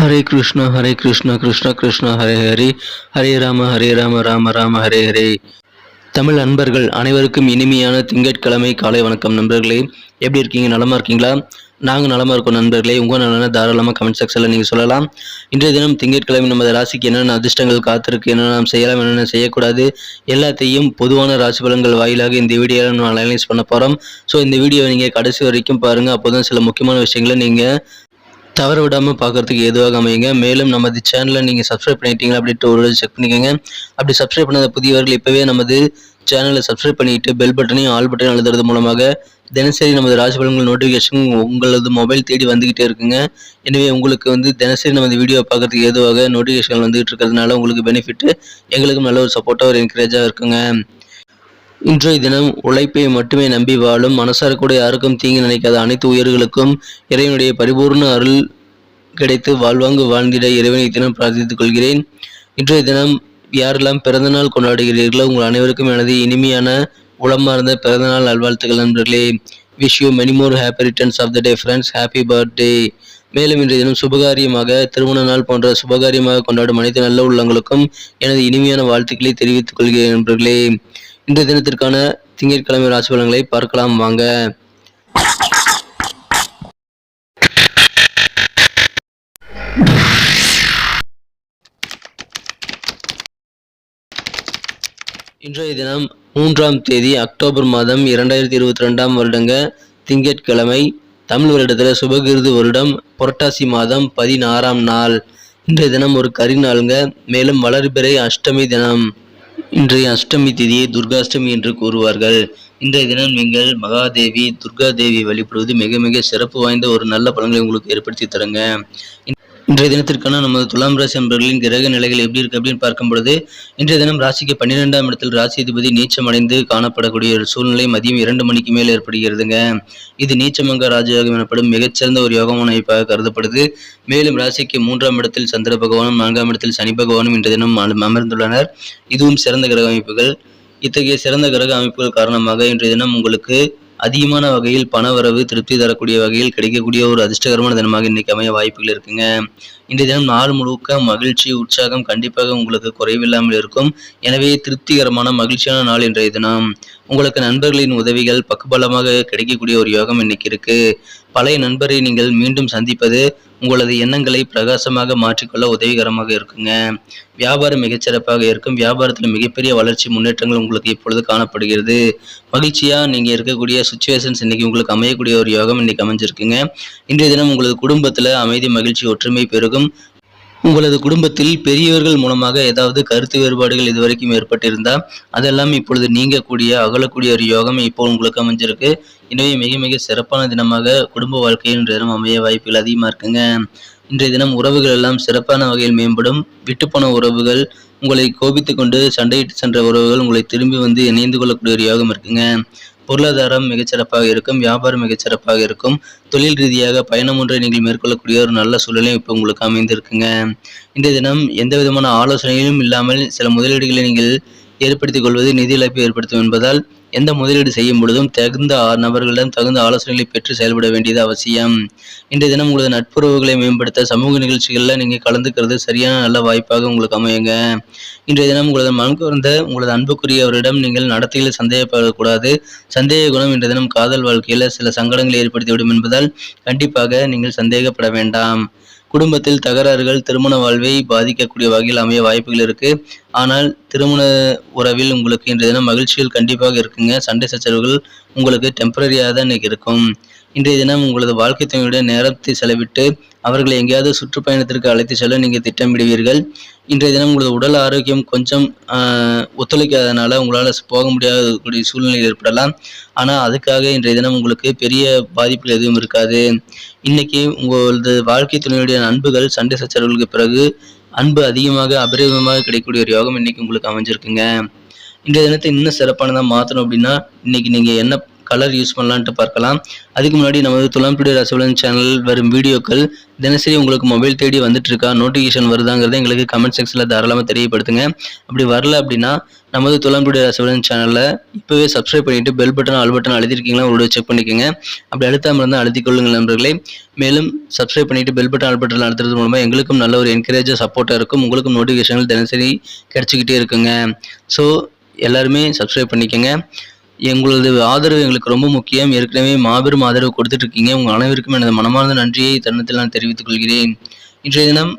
ஹரே கிருஷ்ணா ஹரே கிருஷ்ணா கிருஷ்ணா கிருஷ்ணா ஹரே ஹரி ஹரே ராம ஹரே ராம ராம ராம ஹரே ஹரே தமிழ் அன்பர்கள் அனைவருக்கும் இனிமையான திங்கட்கிழமை காலை வணக்கம் நண்பர்களே. எப்படி இருக்கீங்க? நலமாக இருக்கீங்களா? நாங்கள் நலமாக இருக்கோம் நண்பர்களே. உங்கள் நலனை தாராளமாக கமெண்ட் செக்ஷனில் நீங்கள் சொல்லலாம். இன்றைய தினம் திங்கட்கிழமை நமது ராசிக்கு என்னென்ன அதிர்ஷ்டங்கள் காத்திருக்கு என்னென்ன நாம் செய்யலாம் என்னென்ன செய்யக்கூடாது எல்லாத்தையும் பொதுவான ராசி பலன்கள் வாயிலாக இந்த வீடியோவில் நம்ம அனலைஸ் பண்ண போகிறோம் ஸோ இந்த வீடியோவை நீங்கள் கடைசி வரைக்கும் பாருங்கள் அப்போ தான் சில முக்கியமான விஷயங்களை நீங்கள் தவற விடாமல் பார்க்கறதுக்கு எதுவாக அமையுங்க. மேலும் நமது சேனலை நீங்கள் சப்ஸ்கிரைப் பண்ணிட்டீங்களா அப்படின்ட்டு ஒரு செக் பண்ணிக்கோங்க. அப்படி சப்ஸ்கிரைப் பண்ணாத புதியவர்கள் இப்போவே நமது சேனலை சப்ஸ்கிரைப் பண்ணிட்டு பெல் பட்டனையும் ஆல் பட்டனையும் அழுதுறது மூலமாக தினசரி நமது ராசிபலன்கள் நோட்டிஃபிகேஷன் உங்களது மொபைல் தேடி வந்துக்கிட்டே இருக்குங்க. எனவே உங்களுக்கு வந்து தினசரி நமது வீடியோ பார்க்கறதுக்கு ஏதுவாக நோட்டிஃபிகேஷன் வந்துகிட்டு இருக்கிறதுனால உங்களுக்கு பெனிஃபிட்டு எங்களுக்கும் நல்ல ஒரு சப்போர்ட்டாக ஒரு என்கரேஜாக இருக்குங்க. இன்றைய தினம் உழைப்பை மட்டுமே நம்பி வாழும் மனசார கூட யாருக்கும் தீங்கு நினைக்காத அனைத்து உயிர்களுக்கும் இறைவனுடைய பரிபூர்ண அருள் கிடைத்து வாழ்வாங்கு வாழ்ந்திட இறைவனை தினம் பிரார்த்தித்துக் கொள்கிறேன். இன்றைய தினம் யாரெல்லாம் பிறந்தநாள் கொண்டாடுகிறீர்களோ உங்கள் அனைவருக்கும் எனது இனிமையான உளமார்ந்த பிறந்தநாள் நல்வாழ்த்துக்கள் நண்பர்களே. Wish you many more happy returns of the day friends happy birthday மேலும் இன்றைய தினம் சுபகாரியமாக திருமண நாள் போன்ற சுபகாரியமாக கொண்டாடும் அனைத்து நல்ல உள்ளங்களுக்கும் எனது இனிமையான வாழ்த்துக்களை தெரிவித்துக் கொள்கிறேன் நண்பர்களே. இன்றைய தினத்திற்கான திங்கட்கிழமை ராசி பலன்களை பார்க்கலாம் வாங்க. இன்றைய தினம் மூன்றாம் தேதி அக்டோபர் மாதம் இரண்டாயிரத்தி இருபத்தி ரெண்டாம் வருடங்க திங்கட்கிழமை. தமிழ் வருடத்தில் சுபகிருது வருடம் புரட்டாசி மாதம் பதினாறாம் நாள். இன்றைய தினம் ஒரு கரிநாளுங்க மேலும் வளர்பிறை அஷ்டமி தினம். இன்றைய அஷ்டமி திதியை துர்காஷ்டமி என்று கூறுவார்கள். இன்றைய தினம் நீங்கள் மகாதேவி துர்கா தேவி வழிபடுவது மிக மிக சிறப்பு வாய்ந்த ஒரு நல்ல பலன்களை உங்களுக்கு ஏற்படுத்தி தருங்க. இன்றைய தினத்திற்கான நமது துலாம் ராசி அன்பர்களின் கிரக நிலைகள் எப்படி இருக்கு அப்படின்னு பார்க்கும் பொழுது இன்றைய தினம் ராசிக்கு பன்னிரெண்டாம் இடத்தில் ராசி அதிபதி நீச்சமடைந்து காணப்படக்கூடிய ஒரு சூழ்நிலை மதியம் இரண்டு மணிக்கு மேல் ஏற்படுகிறதுங்க. இது நீச்சமங்க ராஜயோகம் எனப்படும் மிகச்சிறந்த ஒரு யோகமான அமைப்பாக கருதப்படுது. மேலும் ராசிக்கு மூன்றாம் இடத்தில் சந்திர பகவானும் நான்காம் இடத்தில் சனி பகவானும் இன்றைய தினம் அம- அமர்ந்துள்ளனர். இதுவும் சிறந்த கிரக அமைப்புகள். இத்தகைய சிறந்த கிரக அமைப்புகள் காரணமாக இன்றைய தினம் உங்களுக்கு அதிகமான வகையில் பணவரவு திருப்தி தரக்கூடிய வகையில் கிடைக்கக்கூடிய ஒரு அதிர்ஷ்டகரமான தினமாக இன்னைக்கு அமைய வாய்ப்புகள் இருக்குங்க. இன்றைய தினம் நாள் முழுக்க மகிழ்ச்சி உற்சாகம் கண்டிப்பாக உங்களுக்கு குறைவில்லாமல் இருக்கும். எனவே திருப்திகரமான மகிழ்ச்சியான நாள் இன்றைய தினம். உங்களுக்கு நண்பர்களின் உதவிகள் பக்குபலமாக கிடைக்கக்கூடிய ஒரு யோகம் இன்னைக்கு இருக்கு. பழைய நண்பரை நீங்கள் மீண்டும் சந்திப்பது உங்களது எண்ணங்களை பிரகாசமாக மாற்றிக்கொள்ள உதவிகரமாக இருக்குங்க. வியாபாரம் மிகச்சிறப்பாக இருக்கும். வியாபாரத்தில் மிகப்பெரிய வளர்ச்சி முன்னேற்றங்கள் உங்களுக்கு இப்பொழுது காணப்படுகிறது. மகிழ்ச்சியா நீங்கள் இருக்கக்கூடிய சுச்சுவேஷன்ஸ் இன்னைக்கு உங்களுக்கு அமையக்கூடிய ஒரு யோகம் இன்னைக்கு அமைஞ்சிருக்குங்க. இன்றைய தினம் உங்களது குடும்பத்தில் அமைதி மகிழ்ச்சி ஒற்றுமை பெருகும். உங்களது குடும்பத்தில் பெரியவர்கள் மூலமாக ஏதாவது கருத்து வேறுபாடுகள் இதுவரைக்கும் ஏற்பட்டிருந்தா அதெல்லாம் இப்பொழுது நீங்கக்கூடிய அகலக்கூடிய ஒரு யோகம் இப்போ உங்களுக்கு அமைஞ்சிருக்கு. எனவே மிக மிக சிறப்பான தினமாக குடும்ப வாழ்க்கையின் தினம் அமைய வாய்ப்புகள் அதிகமாக இருக்குங்க. இன்றைய தினம் உறவுகள் எல்லாம் சிறப்பான வகையில் மேம்படும். விட்டுப்போன உறவுகள் உங்களை கோபித்து கொண்டு சண்டையிட்டு சென்ற உறவுகள் உங்களை திரும்பி வந்து இணைந்து கொள்ளக்கூடிய ஒரு யோகம் இருக்குங்க. பொருளாதாரம் மிகச்சிறப்பாக இருக்கும் வியாபாரம் மிகச்சிறப்பாக இருக்கும். தொழில் ரீதியாக பயணம் ஒன்றை நீங்கள் மேற்கொள்ளக்கூடிய ஒரு நல்ல சூழலையும் இப்போ உங்களுக்கு அமைந்திருக்குங்க. இன்றைய தினம் எந்த விதமான ஆலோசனையும் இல்லாமல் சில முதலீடுகளை நீங்கள் ஏற்படுத்திக் கொள்வது நிதி இழப்பை ஏற்படுத்தும் என்பதால் எந்த முதலீடு செய்யும் பொழுதும் தகுந்த நபர்களிடம் தகுந்த ஆலோசனைகளை பெற்று செயல்பட வேண்டியது அவசியம். இன்றைய தினம் உங்களது நட்புறவுகளை மேம்படுத்த சமூக நிகழ்ச்சிகளில் நீங்கள் கலந்துக்கிறது சரியான நல்ல வாய்ப்பாக உங்களுக்கு அமையுங்க. இன்றைய தினம் உங்களது மனம் உங்களது அன்புக்குரியவரிடம் நீங்கள் நடத்தையில் சந்தேகப்படக்கூடாது சந்தேக குணம் இன்றைய தினம் காதல் வாழ்க்கையில் சில சங்கடங்களை ஏற்படுத்திவிடும் என்பதால் கண்டிப்பாக நீங்கள் சந்தேகப்பட வேண்டாம். குடும்பத்தில் தகராறுகள் திருமண வாழ்வை பாதிக்கக்கூடிய வகையில் அமைய வாய்ப்புகள் இருக்கு. ஆனால் திருமண உறவில் உங்களுக்கு இன்றைய தினம் மகிழ்ச்சிகள் கண்டிப்பாக இருக்குங்க. சண்டை சச்சரவுகள் உங்களுக்கு டெம்பரரியாக தான் இன்னைக்கு இருக்கும். இன்றைய தினம் உங்களது வாழ்க்கை துணையுடைய நேரத்தை செலவிட்டு அவர்களை எங்கேயாவது சுற்றுப்பயணத்திற்கு அழைத்து செல்ல நீங்கள் திட்டமிடுவீர்கள். இன்றைய தினம் உங்களது உடல் ஆரோக்கியம் கொஞ்சம் ஒத்துழைக்காதனால உங்களால் போக முடியாத கூடிய சூழ்நிலை ஏற்படலாம். ஆனால் அதுக்காக இன்றைய தினம் உங்களுக்கு பெரிய பாதிப்புகள் எதுவும் இருக்காது. இன்னைக்கு உங்களது வாழ்க்கை துணையுடைய அன்புகள் சண்டை சச்சரவுகளுக்கு பிறகு அன்பு அதிகமாக அபரிதமாக கிடைக்கக்கூடிய ஒரு யோகம் இன்னைக்கு உங்களுக்கு அமைஞ்சிருக்குங்க. இன்றைய தினத்தை இன்னும் சிறப்பானதாக மாற்றணும் அப்படின்னா இன்னைக்கு நீங்கள் என்ன கலர் யூஸ் பண்ணலான்ட்டு பார்க்கலாம். அதுக்கு முன்னாடி நமது துலாம் பிடி ராசிபலன் சேனல் வரும் வீடியோக்கள் தினசரி உங்களுக்கு மொபைல் தேடி வந்துட்டு இருக்கா நோட்டிஃபிகேஷன் வருதாங்கிறத எங்களுக்கு கமெண்ட் செக்ஷனில் தாராளமாக தெரியப்படுத்துங்க. அப்படி வரல அப்படின்னா நமது துலாம் டுடே ராசிபலன் சேனலில் இப்போவே சப்ஸ்கிரைப் பண்ணிட்டு பெல் பட்டன் ஆல் பட்டன் அழுத்திருக்கீங்களா? ஒரு செக் பண்ணிக்கோங்க. அப்படி அழுத்தாமல் இருந்தால் அழுத்திக் கொள்ளுங்கள் நண்பர்களே. மேலும் சப்ஸ்கிரைப் பண்ணிட்டு பெல் பட்டன் ஆல் பட்டன் அழுத்துறது மூலமாக எங்களுக்கும் நல்ல ஒரு என்கரேஜாக சப்போர்ட்டாக இருக்கும். உங்களுக்கும் நோட்டிஃபிகேஷன்கள் தினசரி கிடைச்சிக்கிட்டே இருக்குங்க. ஸோ எல்லாருமே சப்ஸ்கிரைப் பண்ணிக்கோங்க. எங்களது ஆதரவு எங்களுக்கு ரொம்ப முக்கியம். ஏற்கனவே மாபெரும் ஆதரவு கொடுத்துட்டு இருக்கீங்க உங்கள் அனைவருக்கும் எனது மனமார்ந்த நன்றியை தருணத்தில் நான் தெரிவித்துக் கொள்கிறேன். இன்றைய தினம்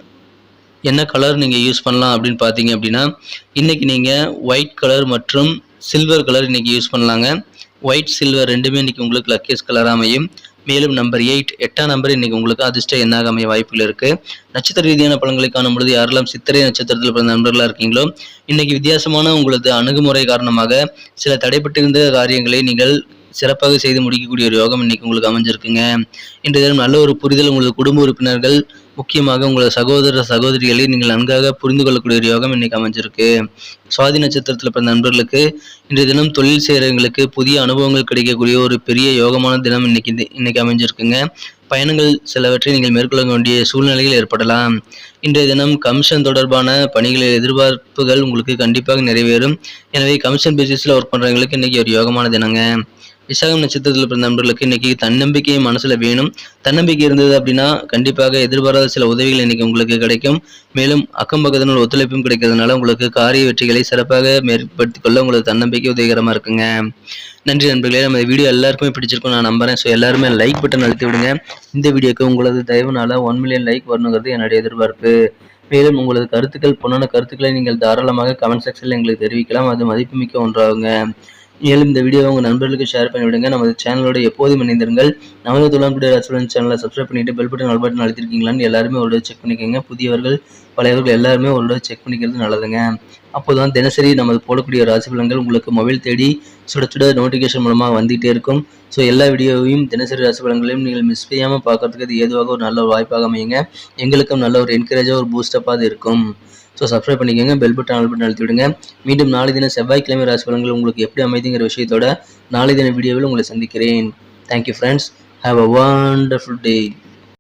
என்ன கலர் நீங்கள் யூஸ் பண்ணலாம் அப்படின்னு பார்த்தீங்க அப்படின்னா இன்றைக்கி நீங்கள் ஒயிட் கலர் மற்றும் சில்வர் கலர் இன்றைக்கி யூஸ் பண்ணலாங்க. ஒயிட் சில்வர் ரெண்டுமே இன்றைக்கி உங்களுக்கு லக்கேஸ் கலராக அமையும். மேலும் நம்பர் எயிட் எட்டாம் நம்பர் இன்றைக்கி உங்களுக்கு அதிர்ஷ்ட எண்ணாக அமைய வாய்ப்புகள் இருக்குது நட்சத்திர ரீதியான பழங்களை காணும் பொழுது யாரெல்லாம் சித்திரை நட்சத்திரத்தில் பிறந்த நண்பர்களாக இருக்கீங்களோ இன்றைக்கி வித்தியாசமான உங்களது அணுகுமுறை காரணமாக சில தடைப்பட்டிருந்த காரியங்களை நீங்கள் சிறப்பாக செய்து முடிக்கக்கூடிய ஒரு யோகம் இன்னைக்கு உங்களுக்கு அமைஞ்சிருக்குங்க. இன்றைய தினம் நல்ல ஒரு புரிதல் உங்களது குடும்ப உறுப்பினர்கள் முக்கியமாக உங்களது சகோதர சகோதரிகளை நீங்கள் நன்காக புரிந்து கொள்ளக்கூடிய ஒரு யோகம் இன்னைக்கு அமைஞ்சிருக்கு. சுவாதி நட்சத்திரத்தில் பிறந்த நண்பர்களுக்கு இன்றைய தினம் தொழில் செய்கிறவங்களுக்கு புதிய அனுபவங்கள் கிடைக்கக்கூடிய ஒரு பெரிய யோகமான தினம் இன்னைக்கு இன்னைக்கு அமைஞ்சிருக்குங்க. பயணங்கள் சிலவற்றை நீங்கள் மேற்கொள்ள வேண்டிய சூழ்நிலைகள் ஏற்படலாம். இன்றைய தினம் கமிஷன் தொடர்பான பணிகளில் எதிர்பார்ப்புகள் உங்களுக்கு கண்டிப்பாக நிறைவேறும். எனவே கமிஷன் பேசிஸில் ஒர்க் பண்ணுறவங்களுக்கு இன்றைக்கி ஒரு யோகமான தினங்க. விசாகம் நட்சத்திரத்தில் பிறந்த நண்பர்களுக்கு இன்னைக்கு தன்னம்பிக்கை மனசுல வேணும். தன்னம்பிக்கை இருந்தது அப்படின்னா கண்டிப்பாக எதிர்பாராத சில உதவிகள் இன்னைக்கு உங்களுக்கு கிடைக்கும். மேலும் அக்கம் பக்கத்தினர் ஒத்துழைப்பும் கிடைக்கிறதுனால உங்களுக்கு காரிய வெற்றிகளை சிறப்பாக மேற்படுத்திக் கொள்ள உங்களுக்கு தன்னம்பிக்கை உதவிகரமாக இருக்குங்க. நன்றி நண்பர்களே நம்ம வீடியோ எல்லாருக்குமே பிடிச்சிருக்கும் நான் நம்புறேன். ஸோ எல்லாருமே லைக் பட்டன் அழுத்தி விடுங்க. இந்த வீடியோக்கு உங்களது தயவுனால ஒன் மில்லியன் லைக் வரணுங்கிறது என்னுடைய எதிர்பார்ப்பு. மேலும் உங்களது கருத்துக்கள் பொண்ணான கருத்துக்களை நீங்கள் தாராளமாக கமெண்ட் செக்ஷனில் எங்களுக்கு தெரிவிக்கலாம். அது மதிப்புமிக்க ஒன்றாகுங்க. மேலும் இந்த வீடியோவை உங்கள் நண்பர்களுக்கு ஷேர் பண்ணி விடுங்க. நமது சேனலோட எப்போதும் இணைந்திருங்கள். நமது துளான்குடி ரெஸ்டாரண்ட் சேனலை சப்ஸ்கிரைப் பண்ணிவிட்டு பெல் பட்டன் ஆல் பட்டன் அழுத்திருக்கீங்களான்னு எல்லாருமே ஒரு செக் பண்ணிக்கோங்க. புதியவர்கள் பழையவர்கள் எல்லாருமே ஒரு செக் பண்ணிக்கிறது நல்லதுங்க. அப்போதான் தினசரி நமது போடக்கூடிய ராசி பலன்கள் உங்களுக்கு மொபைல் தேடி சுட சுட நோட்டிஃபிகேஷன் மூலமாக வந்துகிட்டே இருக்கும். ஸோ எல்லா வீடியோவையும் தினசரி ராசி பலன்களையும் நீங்கள் மிஸ் செய்யாமல் பார்க்கறதுக்கு அது ஏதுவாக ஒரு நல்ல ஒரு வாய்ப்பாக அமையுங்க. எங்களுக்கும் நல்ல ஒரு என்கரேஜாக ஒரு பூஸ்டப்பாக அது இருக்கும். ஸோ சப்ஸ்கிரைப் பண்ணிக்கோங்க பெல் பட்டன் ஆல் பட்டன் அழுத்தி விடுங்க. மீண்டும் நாளை தினம் செவ்வாய்க்கிழமை ராசி பலன்கள் உங்களுக்கு எப்படி அமைதிங்கிற விஷயத்தோட நாளை தின வீடியோவில் உங்களை சந்திக்கிறேன். Thank you friends have a wonderful day